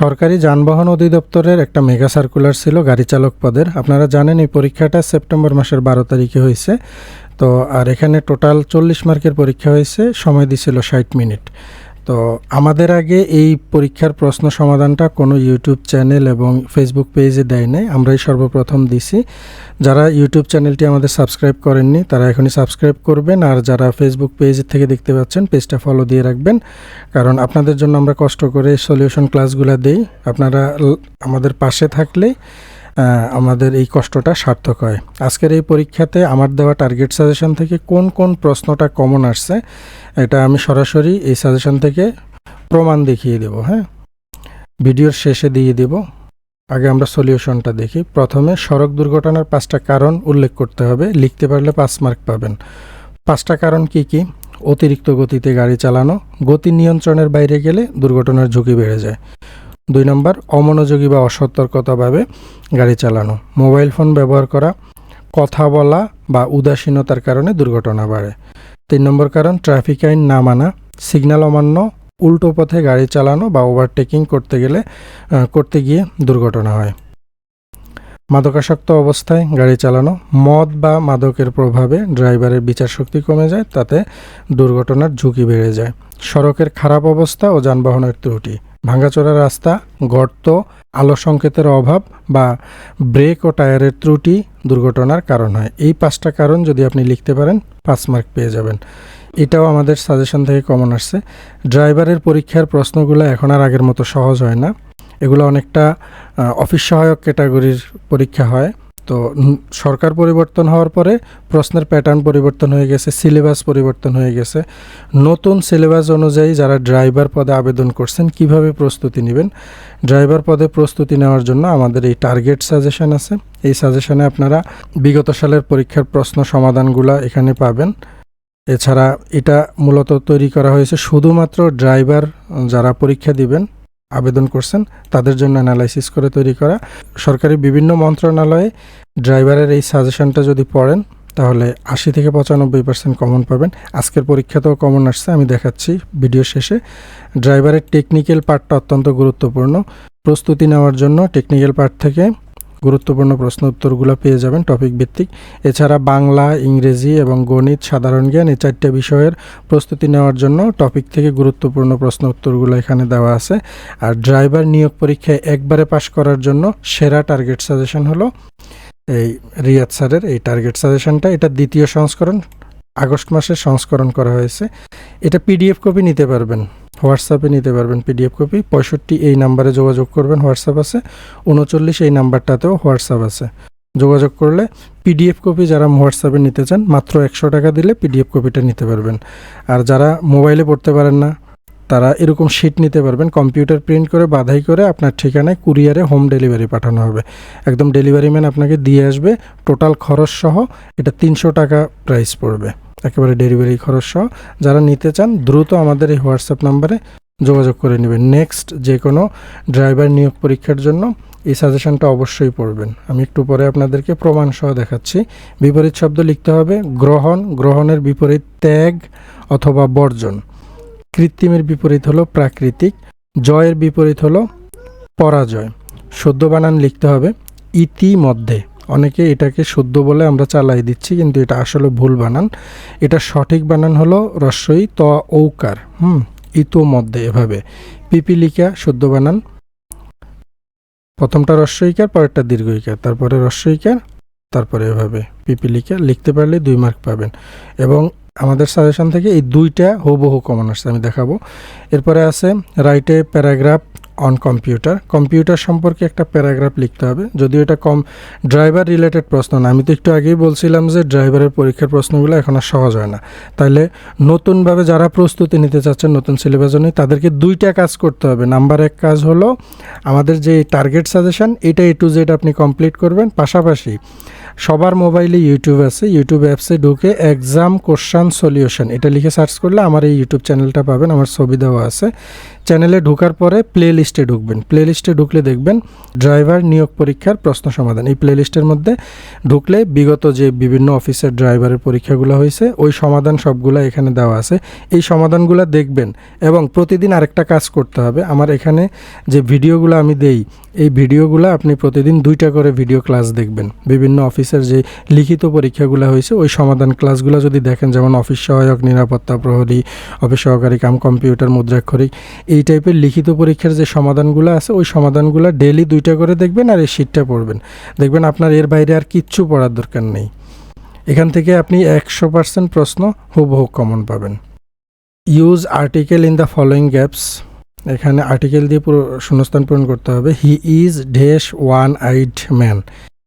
সরকারি যানবাহন অধিদপ্তরের একটা মেগা সার্কুলার ছিল গাড়ি চালক পদের। আপনারা জানেন এই পরীক্ষাটা সেপ্টেম্বর মাসের বারো তারিখে হয়েছে। তো, আর এখানে টোটাল চল্লিশ মার্কের পরীক্ষা হয়েছে, সময় দিছিল ষাট মিনিট। তো আমাদের আগে এই পরীক্ষার প্রশ্ন সমাধানটা কোনো ইউটিউব চ্যানেল এবং ফেসবুক পেজে দেয় নাই। আমরাই সর্বপ্রথম দিছি। যারা ইউটিউব চ্যানেলটি আমাদের সাবস্ক্রাইব করেননি, তারা এখনই সাবস্ক্রাইব করবেন। আর যারা ফেসবুক পেজ থেকে দেখতে পাচ্ছেন পেজটা ফলো দিয়ে রাখবেন। কারণ আপনাদের জন্য আমরা কষ্ট করে সলিউশন ক্লাসগুলো দেই। আপনারা আমাদের পাশে থাকলে আমাদের এই কষ্টটা সার্থক হয়। আজকের এই পরীক্ষাতে আমার দেওয়া টার্গেট সাজেশন থেকে কোন কোন প্রশ্নটা কমন আসছে, এটা আমি সরাসরি এই সাজেশন থেকে প্রমাণ দেখিয়ে দেব হ্যাঁ? ভিডিওর শেষে দিয়ে দেব। আগে আমরা সলিউশনটা দেখি। প্রথমে সড়ক দুর্ঘটনার পাঁচটা কারণ উল্লেখ করতে হবে। লিখতে পারলে পাঁচ মার্ক পাবেন। পাঁচটা কারণ কি কি? অতিরিক্ত গতিতে গাড়ি চালানো, গতি নিয়ন্ত্রণের বাইরে গেলে দুর্ঘটনার ঝুঁকি বেড়ে যায়। দুই নম্বর, অমনোযোগী বা অসতর্কতাভাবে গাড়ি চালানো। মোবাইল ফোন ব্যবহার করা, কথা বলা বা উদাসীনতার কারণে দুর্ঘটনা বাড়ে। তিন নম্বর কারণ, ট্রাফিক আইন না মানা, সিগন্যাল অমান্য, উল্টো পথে গাড়ি চালানো বা ওভারটেকিং করতে গেলে করতে গিয়ে দুর্ঘটনা হয়। মাদকাসক্ত অবস্থায় গাড়ি চালানো, মদ বা মাদকের প্রভাবে ড্রাইভারের বিচার শক্তি কমে যায়, তাতে দুর্ঘটনার ঝুঁকি বেড়ে যায়। সড়কের খারাপ অবস্থা ও যানবাহনের ত্রুটি, ভাঙাচোরা রাস্তা, গর্ত, আলো সংকেতের অভাব বা ব্রেক ও টায়ারের ত্রুটি দুর্ঘটনার কারণ হয়। এই পাঁচটা কারণ যদি আপনি লিখতে পারেন, পাঁচ মার্ক পেয়ে যাবেন। এটাও আমাদের সাজেশন থেকে কমন আসছে। ড্রাইভারের পরীক্ষার প্রশ্নগুলো এখন আর আগের মতো সহজ হয় না। এগুলো অনেকটা অফিস সহায়ক ক্যাটাগরির পরীক্ষা হয়। তো সরকার পরিবর্তন হওয়ার পরে প্রশ্নের প্যাটার্ন পরিবর্তন হয়ে গেছে সিলেবাস পরিবর্তন হয়ে গেছে। নতুন সিলেবাস অনুযায়ী যারা ড্রাইভার পদে আবেদন করছেন, কীভাবে প্রস্তুতি নেবেন? ড্রাইভার পদে প্রস্তুতি নেওয়ার জন্য আমাদের এই টার্গেট সাজেশন আছে। এই সাজেশনে আপনারা বিগত সালের পরীক্ষার প্রশ্ন সমাধানগুলো এখানে পাবেন। এছাড়া এটা মূলত তৈরি করা হয়েছে শুধুমাত্র ড্রাইভার যারা পরীক্ষা দিবেন আবেদন করছেন, তাদের জন্য অ্যানালাইসিস করে তৈরি করা। সরকারি বিভিন্ন মন্ত্রণালয়ে ড্রাইভারের এই সাজেশনটা যদি পড়েন, তাহলে আশি থেকে পঁচানব্বই পার্সেন্ট কমন পাবেন। আজকের পরীক্ষাতেও কমন আসছে, আমি দেখাচ্ছি ভিডিও শেষে। ড্রাইভারের টেকনিক্যাল পার্টটা অত্যন্ত গুরুত্বপূর্ণ। প্রস্তুতি নেওয়ার জন্য টেকনিক্যাল পার্ট থেকে গুরুত্বপূর্ণ প্রশ্ন উত্তরগুলো পেয়ে যাবেন টপিক ভিত্তিক। এছাড়া বাংলা, ইংরেজি এবং গণিত সাধারণ জ্ঞান এই চারটে বিষয়ের প্রস্তুতি নেওয়ার জন্য টপিক থেকে গুরুত্বপূর্ণ প্রশ্ন উত্তরগুলো এখানে দেওয়া আছে। আর ড্রাইভার নিয়োগ পরীক্ষায় একবারে পাশ করার জন্য সেরা টার্গেট সাজেশন হলো এই রিয়াদ স্যারের এই টার্গেট সাজেশনটা এটা দ্বিতীয় সংস্করণ। আগস্ট মাসে সংস্করণ করা হয়েছে। এটা পিডিএফ কপি নিতে পারবেন। হোয়াটসঅ্যাপে নিতে পারবেন পিডিএফ কপি। পঁয়ষট্টি এই নাম্বারে যোগাযোগ করবেন, হোয়াটসঅ্যাপ আছে। উনচল্লিশ এই নাম্বারটাতেও হোয়াটসঅ্যাপ আছে। যোগাযোগ করলে পিডিএফ কপি যারা হোয়াটসঅ্যাপে নিতে চান, মাত্র একশো টাকা দিলে পিডিএফ কপিটা নিতে পারবেন। আর যারা মোবাইলে পড়তে পারেন না, তারা এরকম শিট নিতে পারবেন। কম্পিউটার প্রিন্ট করে, বাধাই করে আপনার ঠিকানায় কুরিয়ারে হোম ডেলিভারি পাঠানো হবে। একদম ডেলিভারি ম্যান আপনাকে দিয়ে আসবে। টোটাল খরচ সহ এটা তিনশো টাকা প্রাইস পড়বে। একেবারে ডেলিভারি খরচ সহ। যারা নিতে চান, দ্রুত আমাদের এই হোয়াটসঅ্যাপ নাম্বারে যোগাযোগ করে নেবেন। নেক্সট যে কোনো ড্রাইভার নিয়োগ পরীক্ষার জন্য এই সাজেশনটা অবশ্যই পড়বেন। আমি একটু পরে আপনাদেরকে প্রমাণ সহ দেখাচ্ছি। বিপরীত শব্দ লিখতে হবে গ্রহণ। গ্রহণের বিপরীত ত্যাগ অথবা বর্জন। কৃত্রিমের বিপরীত হলো প্রাকৃতিক। জয়ের বিপরীত হলো পরাজয়। শুদ্ধ বানান লিখতে হবে ইতিমধ্যে। অনেকে এটাকে শুদ্ধ বলে আমরা চালাই দিচ্ছি, কিন্তু এটা আসলে ভুল বানান। এটা সঠিক বানান হলো রস্বই ত ঔকার, হুম, ইতোমধ্যে এভাবে। পিপিলিকা শুদ্ধ বানান। প্রথমটা রস্বইকার পরেরটা দীর্ঘইকার, তারপরে রস্বইকার তারপরে এভাবে পিপিলিকা লিখতে পারলে দুই মার্ক পাবেন। এবং আমাদের সাজেশন থেকে এই দুইটা হুবহু কমন আসছে, আমি দেখাবো। এরপরে আছে রাইটে প্যারাগ্রাফ অন কম্পিউটার কম্পিউটার সম্পর্কে একটা প্যারাগ্রাফ লিখতে হবে। যদিও এটা কম ড্রাইভার রিলেটেড প্রশ্ন না, আমি তো একটু আগেই বলছিলাম যে ড্রাইভারের পরীক্ষার প্রশ্নগুলো এখন আর সহজ হয় না। তাহলে নতুনভাবে যারা প্রস্তুতি নিতে চাচ্ছেন, নতুন সিলেবাস অনুযায়ী তাদেরকে দুইটা কাজ করতে হবে। নাম্বার এক কাজ হলো, আমাদের যে টার্গেট সাজেশন এটা এ টু জেড আপনি কমপ্লিট করবেন। পাশাপাশি সবার মোবাইলে ইউটিউব আছে। ইউটিউব অ্যাপসে ঢুকে এক্সাম কোশ্চান সলিউশন এটা লিখে সার্চ করলে আমার এই ইউটিউব চ্যানেলটা পাবেন, আমার ছবি দেওয়া আছে। চ্যানেলে ঢোকার পরে প্লে লিস্টে ঢুকবেন। প্লে লিস্টে ঢুকলে দেখবেন ড্রাইভার নিয়োগ পরীক্ষার প্রশ্ন সমাধান। এই প্লে লিস্টের মধ্যে ঢুকলে বিগত যে বিভিন্ন অফিসের ড্রাইভারের পরীক্ষাগুলো হয়েছে, ওই সমাধান সবগুলো এখানে দেওয়া আছে। এই সমাধানগুলো দেখবেন এবং প্রতিদিন আরেকটা কাজ করতে হবে। আমার এখানে যে ভিডিওগুলো আমি দেই এই ভিডিওগুলো আপনি প্রতিদিন দুইটা করে ভিডিও ক্লাস দেখবেন। বিভিন্ন অফিসের যে লিখিত পরীক্ষাগুলো হয়েছে, ওই সমাধান ক্লাসগুলো যদি দেখেন, যেমন অফিস সহায়ক, নিরাপত্তা প্রহরী অফিস সহকারী, কাম কম্পিউটার মুদ্রাক্ষরিক, এই টাইপের লিখিত পরীক্ষার যে সমাধানগুলো আছে, ওই সমাধানগুলো ডেলি দুইটা করে দেখবেন আর এই শিটটা পড়বেন। দেখবেন আপনার এর বাইরে আর কিচ্ছু পড়ার দরকার নেই। এখান থেকে আপনি একশো পার্সেন্ট প্রশ্ন হুবহু কমন পাবেন। Use article in the following gaps এখানে আর্টিকেল দিয়ে পুরো শূন্যস্থান পূরণ করতে হবে। He is dash one eyed man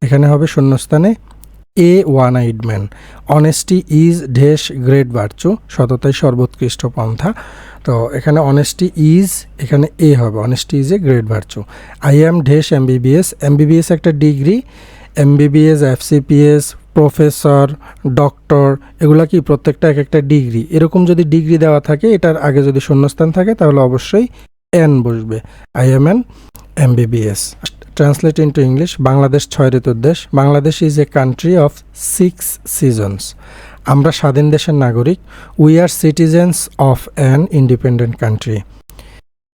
এখানে হবে শূন্যস্থানে a one eyed man honesty is dash great বার্চু সততাই সর্বোৎকৃষ্ট পন্থা। তো এখানে অনেস্টি ইজ এখানে এ হবে। Honesty is a great virtue I am dash MBBS MBBS একটা degree MBBS FCPS professor doctor এগুলা কি প্রত্যেকটা এক একটা ডিগ্রি এরকম যদি ডিগ্রি দেওয়া থাকে, এটার আগে যদি শূন্যস্থান থাকে, তাহলে অবশ্যই এন বসবে। I am an MBBS translate into English Bangladesh ছয় ঋতুর দেশ। Bangladesh is a country of six seasons আমরা স্বাধীন দেশের নাগরিক। We are citizens of an independent country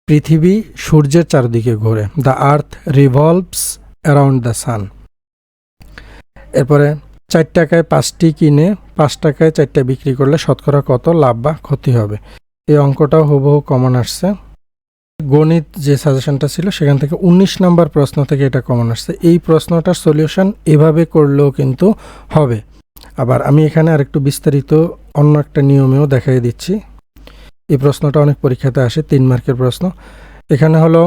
পৃথিবী সূর্যের চারদিকে ঘোরে। The earth revolves around the sun এরপরে, চার টাকায় পাঁচটি কিনে, পাঁচ টাকায় চারটা বিক্রি করলে শতকরা কত লাভ বা ক্ষতি হবে? এই অঙ্কটাও হুবহু কমন আসছে। গণিত যে সাজেশনটা ছিল, সেখান থেকে উনিশ নাম্বার প্রশ্ন থেকে এটা কমন আসছে। এই প্রশ্নটার সলিউশন এভাবে করলেও কিন্তু হবে। আবার আমি এখানে আরেকটু বিস্তারিত অন্য একটা নিয়মেও দেখাই দিচ্ছি। এই প্রশ্নটা অনেক পরীক্ষাতে আসে, তিন মার্কের প্রশ্ন। এখানে হলো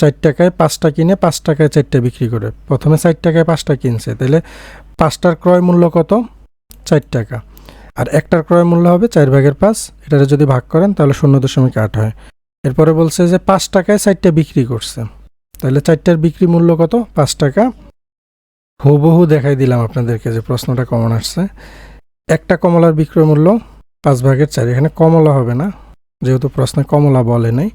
চার টাকায় পাঁচটা কিনে পাঁচ টাকায় চারটা বিক্রি করে। প্রথমে চার টাকায় পাঁচটা কিনছে, তাহলে পাঁচটার ক্রয় মূল্য কত? চার টাকা। আর একটার ক্রয় মূল্য হবে চার ভাগের পাঁচ এটা যদি ভাগ করেন তাহলে শূন্য দশমিক আট হয়। এরপরে বলছে যে পাঁচ টাকায় চারটা বিক্রি করছে। তাহলে চারটার বিক্রি মূল্য কত? পাঁচ টাকা। হুবহু দেখাই দিলাম আপনাদেরকে যে প্রশ্নটা কমন আসছে। একটা কমলার বিক্রয় মূল্য পাঁচ ভাগের চার। এখানে কমলা হবে না, যেহেতু প্রশ্নে কমলা বলে নাই।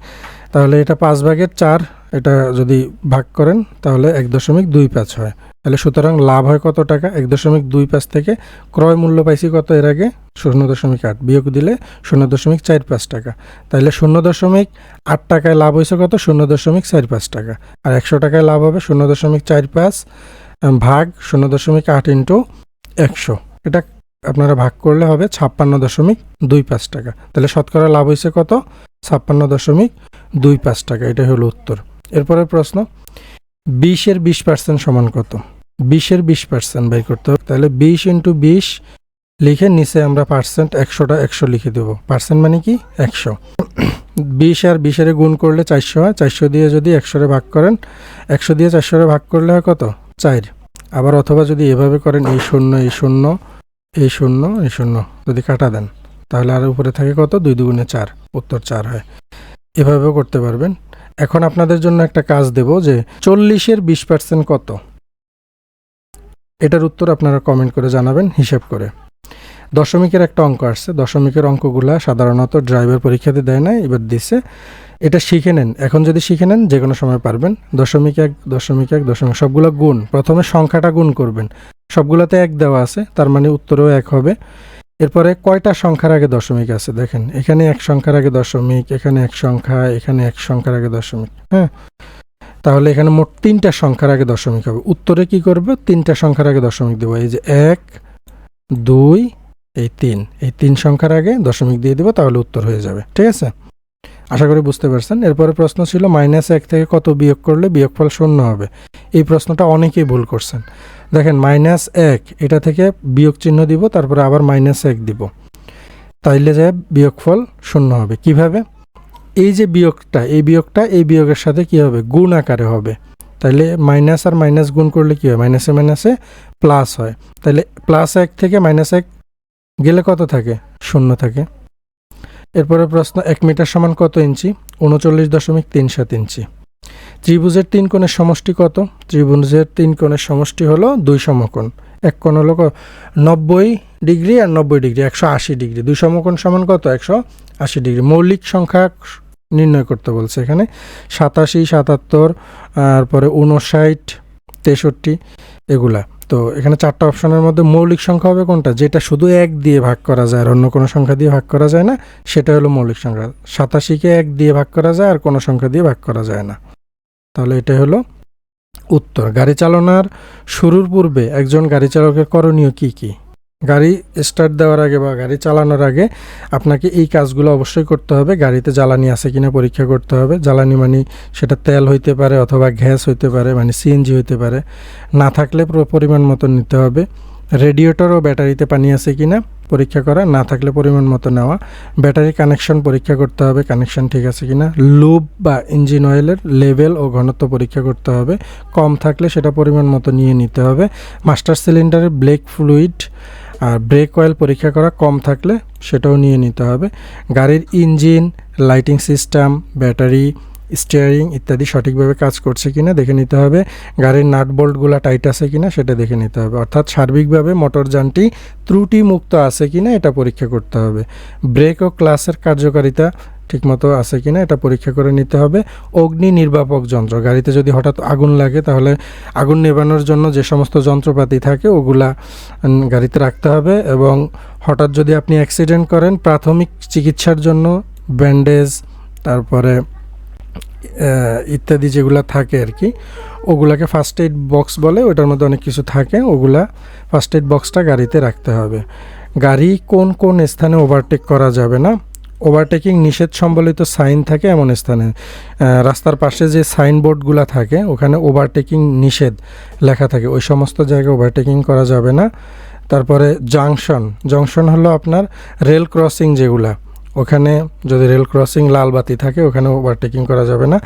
তাহলে এটা পাঁচ ভাগের চার, এটা যদি ভাগ করেন, তাহলে এক দশমিক দুই পাঁচ হয়। তাহলে সুতরাং লাভ হয় কত টাকা? এক দশমিক দুই পাঁচ থেকে ক্রয় মূল্য পাইছি কত এর আগে? শূন্য দশমিক আট। বিয়োগ দিলে শূন্য দশমিক চার পাঁচ টাকা। তাহলে শূন্য দশমিক আট টাকায় লাভ হয়েছে কত? শূন্য দশমিক চার পাঁচ টাকা। আর একশো টাকায় লাভ হবে শূন্য দশমিক চার পাঁচ ভাগ শূন্য দশমিক আট ইন্টু একশো। এটা আপনারা ভাগ করলে হবে ছাপ্পান্ন দশমিক দুই পাঁচ টাকা। তাহলে শতকরা লাভ হয়েছে কত? ছাপ্পান্ন দশমিক দুই পাঁচ টাকা। এটাই হলো উত্তর। এরপরে প্রশ্ন, বিশের বিশ পার্সেন্ট সমান কত? বিশের বিশ পার্সেন্ট বাই করতে হবে। তাহলে বিশ ইন্টু বিশ লিখে নিচে আমরা পার্সেন্ট একশোটা একশো লিখে দেবো। পার্সেন্ট মানে কি? একশো। বিশ আর বিশের গুণ করলে চারশো হয়। চারশো দিয়ে যদি একশোরে ভাগ করেন, একশো দিয়ে চারশোরে ভাগ করলে হয় কত? চার। আবার অথবা যদি এভাবে করেন, এই শূন্য এই শূন্য এই শূন্য এই শূন্য যদি কাটা দেন, তাহলে আর উপরে থাকে কত? দুই দুগুণে চার। উত্তর চার হয়। এভাবেও করতে পারবেন। এখন আপনাদের জন্য একটা কাজ দেব যে চল্লিশের বিশ পার্সেন্ট কত? এটার উত্তর আপনারা কমেন্ট করে জানাবেন, হিসেব করে। দশমিকের একটা অঙ্ক আসছে। দশমিকের অঙ্কগুলা সাধারণত ড্রাইভার পরীক্ষাতে দেয় না এবার দিছে। এটা শিখে নেন। এখন যদি শিখে নেন, যে কোনো সময় পারবেন। দশমিক এক দশমিক এক, দশমিক সবগুলো গুণ। প্রথমে সংখ্যাটা গুণ করবেন। সবগুলোতে এক দেওয়া আছে, তার মানে উত্তরও এক হবে। এরপরে কয়টা সংখ্যার আগে দশমিক আছে দেখেন। এখানে এক সংখ্যার আগে দশমিক, এখানে এক সংখ্যা, এখানে এক সংখ্যার আগে দশমিক হ্যাঁ? তাহলে এখানে মোট তিনটা সংখ্যার আগে দশমিক হবে। উত্তরে কি করবে? তিনটা সংখ্যার আগে দশমিক দেবো। এই যে এক, দুই, এই তিন। এই তিন সংখ্যার আগে দশমিক দিয়ে দেবো, তাহলে উত্তর হয়ে যাবে। ঠিক আছে? আশা করি বুঝতে পারছেন। এরপরে প্রশ্ন ছিল, মাইনাস এক থেকে কত বিয়োগ করলে বিয়োগফল শূন্য হবে? এই প্রশ্নটা অনেকেই ভুল করছেন। দেখেন, মাইনাস এক, এটা থেকে বিয়োগ চিহ্ন দিব, তারপরে আবার মাইনাস এক দিব। তাইলে যে বিয়োগফল শূন্য হবে। কীভাবে? এই যে বিয়োগটা, এই বিয়োগটা, এই বিয়োগের সাথে কি হবে? গুণ আকারে হবে। তাহলে মাইনাস আর মাইনাস গুণ করলে কি হয়? মাইনাসে মাইনাসে প্লাস হয়। তাহলে প্লাস এক থেকে মাইনাস এক গেলে কত থাকে? শূন্য থাকে। এরপরে প্রশ্ন, এক মিটার সমান কত ইঞ্চি? উনচল্লিশ দশমিক তিন সাত ইঞ্চি। ত্রিভুজের তিন কোণের সমষ্টি কত? ত্রিভুজের তিন কোণের সমষ্টি হলো দুই সমকোণ। এক কোণ হলো নব্বই ডিগ্রি আর নব্বই ডিগ্রি, একশো আশি ডিগ্রি। দুই সমকোণ সমান কত? একশো আশি ডিগ্রি। মৌলিক সংখ্যা নির্ণয় করতে বলছে এখানে। সাতাশি, সাতাত্তর, তারপরে উনষাট তেষট্টি, এগুলা। তো এখানে চারটা অপশনের মধ্যে মৌলিক সংখ্যা হবে কোনটা? যেটা শুধু এক দিয়ে ভাগ করা যায় আর অন্য কোনো সংখ্যা দিয়ে ভাগ করা যায় না, সেটা হলো মৌলিক সংখ্যা। সাতাশিকে এক দিয়ে ভাগ করা যায় আর কোনো সংখ্যা দিয়ে ভাগ করা যায় না। তাহলে এটা হলো উত্তর। গাড়ি চালানোর শুরুর পূর্বে একজন গাড়ি চালকের করণীয় কী কি? গাড়ি স্টার্ট দেওয়ার আগে বা গাড়ি চালানোর আগে আপনাকে এই কাজগুলো অবশ্যই করতে হবে। গাড়িতে জ্বালানি আছে কিনা পরীক্ষা করতে হবে। জ্বালানি মানে সেটা তেল হইতে পারে অথবা গ্যাস হইতে পারে মানে সিএনজি হইতে পারে। না থাকলে পরিমাণ মতো নিতে হবে। রেডিয়েটর ও ব্যাটারিতে পানি আছে কিনা পরীক্ষা করা, না থাকলে পরিমাণ মতো নেওয়া। ব্যাটারি কানেকশন পরীক্ষা করতে হবে, কানেকশন ঠিক আছে কিনা। লুব বা ইঞ্জিন অয়েলের লেভেল ও ঘনত্ব পরীক্ষা করতে হবে। কম থাকলে সেটা পরিমাণ মতো নিয়ে নিতে হবে। মাস্টার সিলিন্ডারের ব্লেক ফ্লুইড আর ব্রেক অয়েল পরীক্ষা করা কম থাকলে সেটাও নিয়ে নিতে হবে। গাড়ির engine lighting system battery steering ইত্যাদি সঠিকভাবে কাজ করছে কিনা দেখে নিতে হবে। গাড়ির নাট বোল্টগুলো টাইট আছে কিনা সেটা দেখে নিতে হবে। অর্থাৎ সার্বিকভাবে মোটরযানটি ত্রুটি মুক্ত আছে কিনা এটা পরীক্ষা করতে হবে। ব্রেক ও ক্লাসের কার্যকারিতা ঠিকমতো আছে কিনা এটা পরীক্ষা করে নিতে হবে। অগ্নি নির্বাপক যন্ত্র, গাড়িতে যদি হঠাৎ আগুন লাগে তাহলে আগুন নেভানোর জন্য যে সমস্ত যন্ত্রপাতি থাকে ওগুলা গাড়িতে রাখতে হবে এবং হঠাৎ যদি আপনি অ্যাক্সিডেন্ট করেন, প্রাথমিক চিকিৎসার জন্য ব্যান্ডেজ তারপরে ইত্যাদি যেগুলো থাকে আর কি ওগুলাকে ফার্স্ট এইড বক্স বলে, ওটার মধ্যে অনেক কিছু থাকে, ওগুলা ফার্স্ট এইড বক্সটা গাড়িতে রাখতে হবে। গাড়ি কোন কোন স্থানে ওভারটেক করা যাবে না ওভারটেকিং নিষেধ সম্বলিত সাইন থাকে এমন স্থানে। রাস্তার পাশে যে সাইনবোর্ডগুলো থাকে, ওখানে ওভারটেকিং নিষেধ লেখা থাকে। ওই সমস্ত জায়গায় ওভারটেকিং করা যাবে না। তারপরে জাংশন জংশন হলো আপনার রেল ক্রসিং যেগুলা। ওখানে যদি রেল ক্রসিং লাল বাতি থাকে, ওখানে ওভারটেকিং করা যাবে না।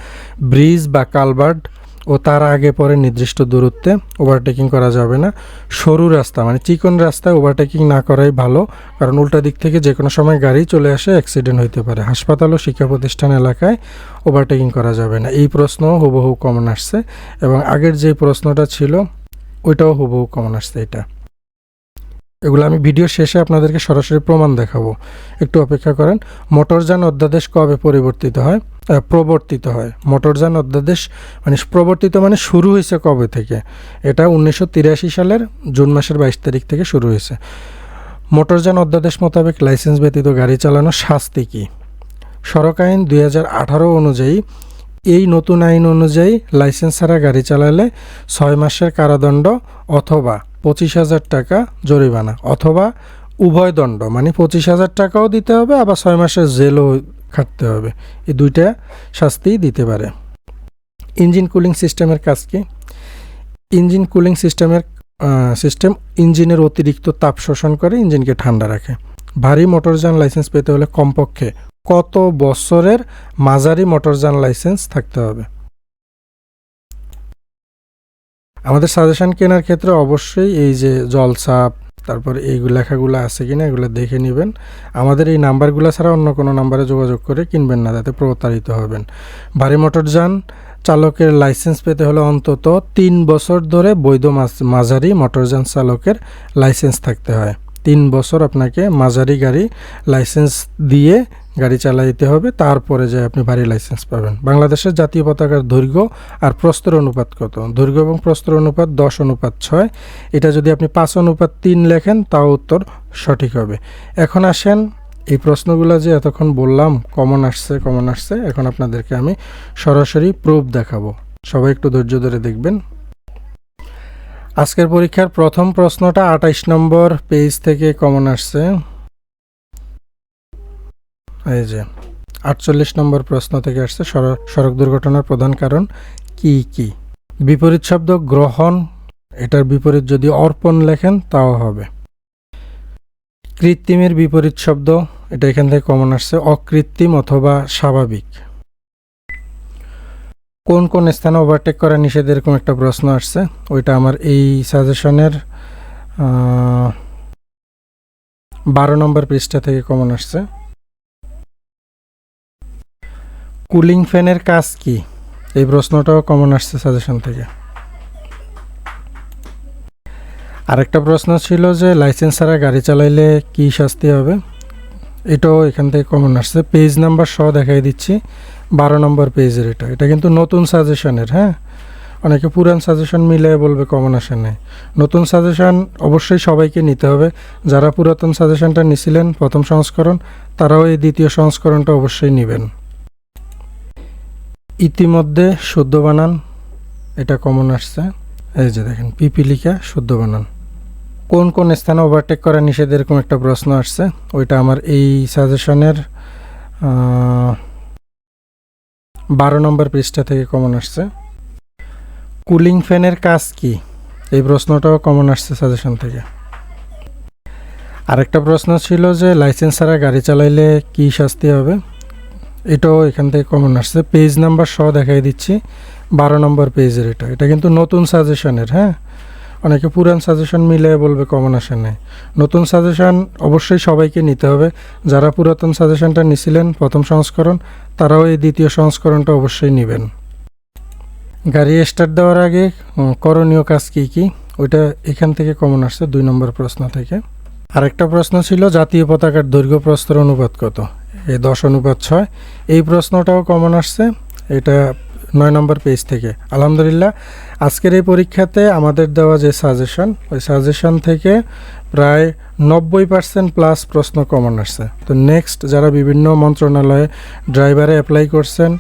ব্রিজ বা কালভার্ট ও তার আগে পরে নির্দিষ্ট দূরত্বে ওভারটেকিং করা যাবে না। সরু রাস্তা মানে চিকন রাস্তায় ওভারটেকিং না করাই ভালো, কারণ উল্টা দিক থেকে যে কোনো সময় গাড়ি চলে আসে অ্যাক্সিডেন্ট হইতে পারে। হাসপাতাল ও শিক্ষা প্রতিষ্ঠান এলাকায় ওভারটেকিং করা যাবে না। এই প্রশ্ন হুবহু কমন আসছে এবং আগের যে প্রশ্নটা ছিল, ওইটাও হুবহু কমন আসছে এটা। এগুলো আমি ভিডিও শেষে আপনাদেরকে সরাসরি প্রমাণ দেখাবো। একটু অপেক্ষা করেন, মোটরযান অধ্যাদেশ কবে পরিবর্তিত হয়? প্রবর্তিত হয়। মোটরযান অধ্যাদেশ মানে প্রবর্তিত মানে শুরু হয়েছে কবে থেকে? এটা উনিশশো তিরাশি সালের জুন মাসের বাইশ তারিখ থেকে শুরু হয়েছে। মোটরযান অধ্যাদেশ মোতাবেক লাইসেন্স ব্যতীত গাড়ি চালানো শাস্তি কী? সড়ক আইন দুই হাজার আঠারো অনুযায়ী, এই নতুন আইন অনুযায়ী লাইসেন্স ছাড়া গাড়ি চালালে ছয় মাসের কারাদণ্ড অথবা পঁচিশ হাজার টাকা জরিমানা অথবা উভয় দণ্ড মানে পঁচিশ হাজার টাকাও দিতে হবে, আবার ছয় মাসের জেলও খাটতে হবে। এই দুইটা শাস্তিই দিতে পারে। ইঞ্জিন কুলিং সিস্টেমের কাজ কি? ইঞ্জিন কুলিং সিস্টেমের সিস্টেম ইঞ্জিনের অতিরিক্ত তাপ শোষণ করে, ইঞ্জিনকে ঠান্ডা রাখে। ভারী মোটরযান লাইসেন্স পেতে হলে কমপক্ষে কত বছরের মাঝারি মোটরযান লাইসেন্স থাকতে হবে? আমাদের সাজেশন কেনার ক্ষেত্রে অবশ্যই এই যে জলসাপ, তারপর এই লেখাগুলো আছে কিনা এগুলো দেখে নেবেন। আমাদের এই নাম্বারগুলো ছাড়া অন্য কোনো নাম্বারে যোগাযোগ করে কিনবেন না যাতে প্রতারিত হবেন। ভারী মোটরযান চালকের লাইসেন্স পেতে হলে অন্তত তিন বছর ধরে বৈধ মাঝ- মাঝারি মোটরযান চালকের লাইসেন্স থাকতে হয়। তিন বছর আপনাকে মাঝারি গাড়ি লাইসেন্স দিয়ে গাড়ি চালাইতে হবে, তারপরে যে আপনি ভারী লাইসেন্স পাবেন। বাংলাদেশের জাতীয় পতাকার দৈর্ঘ্য আর প্রস্তর অনুপাত কত? দৈর্ঘ্য এবং প্রস্তর অনুপাত দশ অনুপাত ছয়। এটা যদি আপনি পাঁচ অনুপাত তিন লেখেন, তাও উত্তর সঠিক হবে। এখন আসেন, এই প্রশ্নগুলো যে এতক্ষণ বললাম কমন আসছে কমন আসছে, এখন আপনাদেরকে আমি সরাসরি প্রুফ দেখাবো। সবাই একটু ধৈর্য ধরে দেখবেন। আজকের পরীক্ষার প্রথম প্রশ্নটা আঠাইশ নম্বর পেজ থেকে কমন আসছে। এই যে, আটচল্লিশ নম্বর প্রশ্ন থেকে আসছে সড়- সড়ক দুর্ঘটনার প্রধান কারণ কি কি? বিপরীত শব্দ গ্রহণ, এটার বিপরীত যদি অর্পণ লেখেন তাও হবে। কৃত্রিমের বিপরীত শব্দ, এটা এখান থেকে কমন আসছে, অকৃত্রিম অথবা স্বাভাবিক। কোন কোন স্থানে ওভারটেক করা নিষেধ এরকম একটা প্রশ্ন আসছে, ওইটা আমার এই সাজেশনের বারো নম্বর পৃষ্ঠা থেকে কমন আসছে। কুলিং ফ্যানের কাজ কি? এই প্রশ্নটাও কমন আসছে সাজেশন থেকে। আরেকটা প্রশ্ন ছিল যে লাইসেন্স ছাড়া গাড়ি চালাইলে কি শাস্তি হবে? এটাও এখান থেকে কমন আসছে। পেজ নাম্বার সহ দেখাই দিচ্ছি। বারো নম্বর পেজের এটা। এটা কিন্তু নতুন সাজেশনের হ্যাঁ? অনেকে পুরান সাজেশন মিলে বলবে কমন আসে নাই। নতুন সাজেশন অবশ্যই সবাইকে নিতে হবে। যারা পুরাতন সাজেশনটা নিছিলেন প্রথম সংস্করণ, তারাও এই দ্বিতীয় সংস্করণটা অবশ্যই নেবেন। ইতিমধ্যে শুদ্ধ বানান, এটা কমন আসছে। এই যে দেখেন, পিপিলিকা শুদ্ধ বানান। কোন কোন স্থানে ওভারটেক করা নিষেধ এরকম একটা প্রশ্ন আসছে, ওইটা আমার এই সাজেশনের বারো নম্বর পৃষ্ঠা থেকে কমন আসছে। কুলিং ফ্যানের কাজ কি? এই প্রশ্নটাও কমন আসছে সাজেশন থেকে। আরেকটা প্রশ্ন ছিল যে লাইসেন্স ছাড়া গাড়ি চালাইলে কি শাস্তি হবে? এটাও এখান থেকে কমন আসছে। পেজ নাম্বার সহ দেখাই দিচ্ছি। বারো নম্বর পেজের এটা। এটা কিন্তু নতুন সাজেশনের হ্যাঁ? অনেকে পুরান সাজেশন মিলে বলবে কমন আসে নাই। নতুন সাজেশন অবশ্যই সবাইকে নিতে হবে। যারা পুরাতন সাজেশনটা নিছিলেন প্রথম সংস্করণ, তারাও এই দ্বিতীয় সংস্করণটা অবশ্যই নেবেন। গাড়ি স্টার্ট দেওয়ার আগে করণীয় কাজ কী কী? ওইটা এখান থেকে কমন আসছে, দুই নম্বর প্রশ্ন থেকে। আরেকটা প্রশ্ন ছিল, জাতীয় পতাকার দৈর্ঘ্য প্রস্তর অনুপাত কত? এই দশ অনুপাত ছয়। এই প্রশ্নটাও কমন আসছে। এটা নয় নম্বর পেজ থেকে। আলহামদুলিল্লাহ, আজকের এই পরীক্ষাতে আমাদের দেওয়া যে সাজেশন ওই সাজেশন থেকে প্রায় নব্বই পার্সেন্ট প্লাস প্রশ্ন কমন আসছে। তো নেক্সট যারা বিভিন্ন মন্ত্রণালয়ে ড্রাইভারে অ্যাপ্লাই করছেন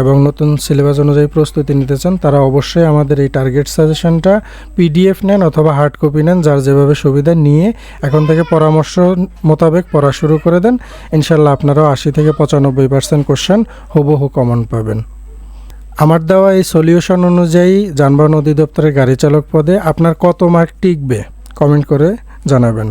এবং নতুন সিলেবাস অনুযায়ী প্রস্তুতি নিতে চান, তারা অবশ্যই আমাদের এই টার্গেট সাজেশনটা পিডিএফ নেন অথবা হার্ড কপি নেন, যার যেভাবে সুবিধা নিয়ে এখন থেকে পরামর্শ মোতাবেক পড়া শুরু করে দেন। ইনশাল্লাহ আপনারাও আশি থেকে পঁচানব্বই পার্সেন্ট কোশ্চেন হুবহু কমন পাবেন। আমার দেওয়া এই সলিউশন অনুযায়ী যানবাহন অধিদপ্তরের গাড়ি চালক পদে আপনার কত মার্ক টিকবে? কমেন্ট করে জানাবেন।